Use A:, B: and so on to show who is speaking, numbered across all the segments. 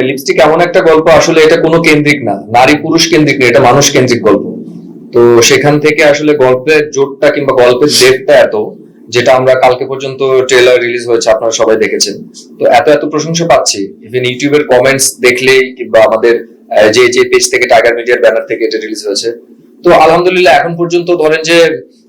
A: Lipstick এমন একটা গল্প, আসলে এটা কোনো কেন্দ্রিক না। নারী পুরুষ কেন্দ্রিক না, এটা মানুষ কেন্দ্রিক গল্প। তো সেখান থেকে আসলে গল্পের জোরটা কিংবা গল্পের ডেপটা এত, যেটা আমরা কালকে পর্যন্ত ট্রেলার রিলিজ হয়েছে, আপনারা সবাই দেখেছেন। তো এত এত প্রশংসা পাচ্ছি। ইভেন ইউটিউবের কমেন্টস দেখলেই কিংবা আমাদের যে যে পেজ থেকে টাইগার মিডিয়ার ব্যানার থেকে এটা রিলিজ হয়েছে। তো আলহামদুলিল্লাহ, এখন পর্যন্ত ধরেন যে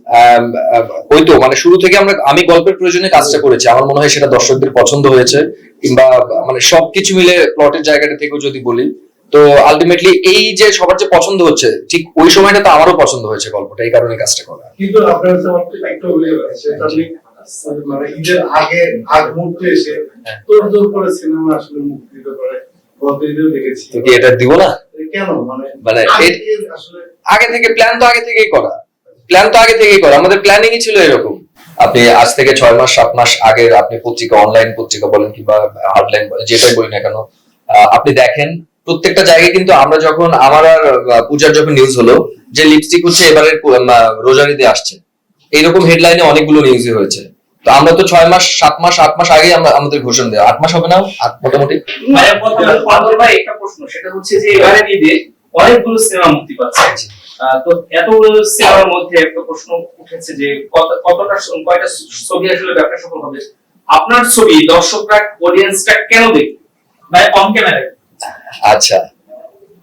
A: আম, আম, ওই তো মানে শুরু থেকে আমরা আমি গল্পের প্রয়োজনে কাজটা করেছি। আমার মনে হয় সেটা দর্শকদের পছন্দ হয়েছে কিংবা মানে সবকিছু মিলে প্লটের জায়গাটা থেকেও যদি বলি তো আলটিমেটলি এই যে সবার যে পছন্দ হচ্ছে ঠিক ওই সময়টা তো আমারও পছন্দ হয়েছে গল্পটা এই কারণে কাজটা করা।
B: কিন্তু আপনার একটা অভিযোগ আছে মানে ঈদের আগে আগ মুহূর্তে এসে
A: হ্যাঁ।
B: তোর করে সিনেমা আসলে মুক্তি দিতে পারে দেখেছি।
A: এটা দিব না?
B: কেন? মানে
A: মানে
B: আগে থেকে
A: প্ল্যান তো আগে থেকেই করা। প্ল্যান তো আগে থেকেই করা। আমাদের প্ল্যানিংই ছিল এরকম। আপনি আজ থেকে ছয় মাস, সাত মাস আগের আপনি পত্রিকা অনলাইন পত্রিকা বলেন কিংবা হার্ডলাইন যেটাই বলি না কেন আপনি দেখেন, প্রত্যেকটা জায়গায় কিন্তু আমরা যখন, আমার আর পূজার যখন নিউজ হলো, যে লিপস্টিক হচ্ছে এবারের রোজারিতে আসছে। এইরকম হেডলাইনে অনেকগুলো নিউজই হয়েছে। তো আমরা তো ছয় মাস, সাত মাস, আট মাস আগে আমরা, আমাদের ঘোষণা দেয়। আট মাস হবে না? আট মোটামুটি?
C: একটা প্রশ্ন, সেটা হচ্ছে যে এবারে অনেকগুলো সিনেমা মুক্তি পাচ্ছে। তো এতগুলো সিনেমার মধ্যে একটা প্রশ্ন উঠেছে যে কতটা কয়টা ছবি আসলে ব্যবসা সফল হবে? আপনার ছবি দর্শকরা অডিয়েন্সটা কেন দেখবে? ক্যামেরায়?
A: আচ্ছা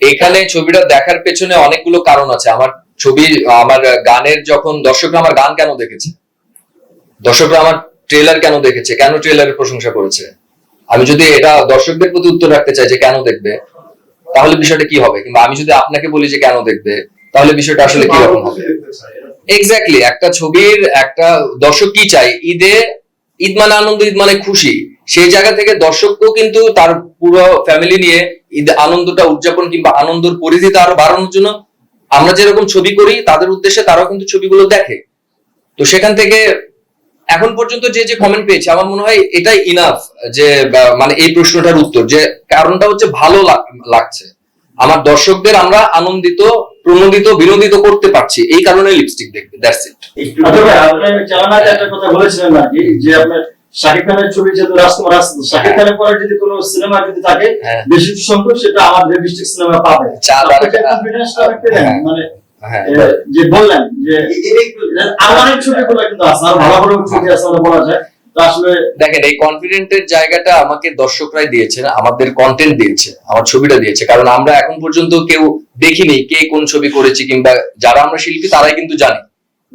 A: এখানে ছবিটা দেখার পেছনে অনেকগুলো কারণ আছে। আমার ছবি, আমার গানের যখন দর্শকরা আমার গান কেন দেখেছে? দর্শকরা আমার ট্রেলার কেন দেখেছে? কেন ট্রেলারের প্রশংসা করেছে? আমি যদি এটা দর্শকদের প্রতি উত্তর রাখতে চাই যে কেন দেখবে, তাহলে বিষয়টা কি হবে? কিংবা আমি যদি আপনাকে বলি যে কেন দেখবে তাহলে বিষয়টা আসলে কি রকম হবে? এক্স্যাক্টলি একটা ছবির একটা দর্শক কি চাই ঈদে ঈদ মানে আনন্দ ঈদ মানে খুশি। সেই জায়গা থেকে দর্শককেও কিন্তু তার পুরো ফ্যামিলি নিয়ে ঈদ আনন্দটা উদযাপন কিংবা আনন্দের পরিধিটা আরও বাড়ানোর জন্য আমরা যেরকম ছবি করি তাদের উদ্দেশ্যে তারাও কিন্তু ছবিগুলো দেখে। তো সেখান থেকে এখন পর্যন্ত যে যে কমেন্ট পেয়েছে আমার মনে হয় এটাই ইনাফ যে মানে এই প্রশ্নটার উত্তর যে কারণটা হচ্ছে ভালো লাগ- লাগছে। আমার দর্শকদের আমরা আনন্দিত প্রণোদিত বিনোদিত করতে পারছি। এই কারণে লিপস্টিক দেখবে দ্যাটস ইট
D: আচ্ছা ভাই আপনি একটা কথা বলেছিলেন নাকি যে আপনার শাকিব খানের ছবি আসছে শাকিব খানের পরে যদি কোনো সিনেমা যদি থাকে
A: হ্যাঁ।
D: বেশি সংখ্যক সেটা আমাদের ডিস্ট্রিক্ট সিনেমা পাবে। আপনি
A: হ্যাঁ।
D: মানে
A: হ্যাঁ।
D: যে বললেন যে আর অনেক ছবিগুলো কিন্তু আছে আর ভালো ভালো ছবি আছে বলা যায়। আসলে
A: দেখেন, এই কনফিডেন্টের জায়গাটা আমাকে দর্শকরাই দিয়েছে আমাদের কন্টেন্ট দিয়েছে, আমার ছবিটা দিয়েছে। কারণ আমরা এখন পর্যন্ত কেউ দেখিনি কে কোন ছবি করেছি কিংবা যারা আমরা শিল্পী তারাই কিন্তু জানি।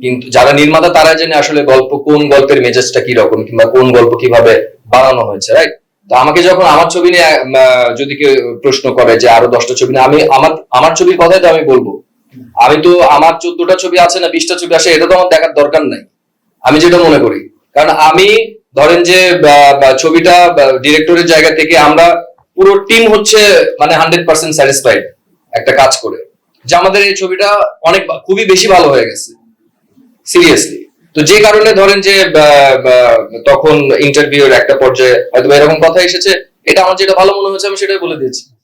A: কিন্তু যারা নির্মাতা তারা জানে আসলে গল্প কোন গল্পের মেজাজটা কি রকম কিংবা কোন গল্প কীভাবে বানানো হয়েছে রাইট তো আমাকে যখন আমার ছবি নিয়ে যদি কেউ প্রশ্ন করে যে আরও দশটা ছবি নিয়ে, আমি আমার আমার ছবির কথাই তো আমি বলব। আমি তো আমার চোদ্দটা ছবি আছে না, বিশটা ছবি আসে এটা তো আমার দেখার দরকার নাই। আমি যেটা মনে করি কারণ আমি ধরেন যে ছবিটা ডিরেক্টরের জায়গা থেকে আমরা পুরো টিম হচ্ছে মানে হান্ড্রেড পার্সেন্ট স্যাটিসফাইড একটা কাজ করে। যে আমাদের এই ছবিটা অনেক, খুবই বেশি ভালো হয়ে গেছে সিরিয়াসলি তো যে কারণে ধরেন যে তখন ইন্টারভিউর একটা পর্যায়ে হয়তো এরকম কথা এসেছে, এটা আমার যেটা ভালো মনে হয়েছে, আমি সেটাই বলে দিয়েছি।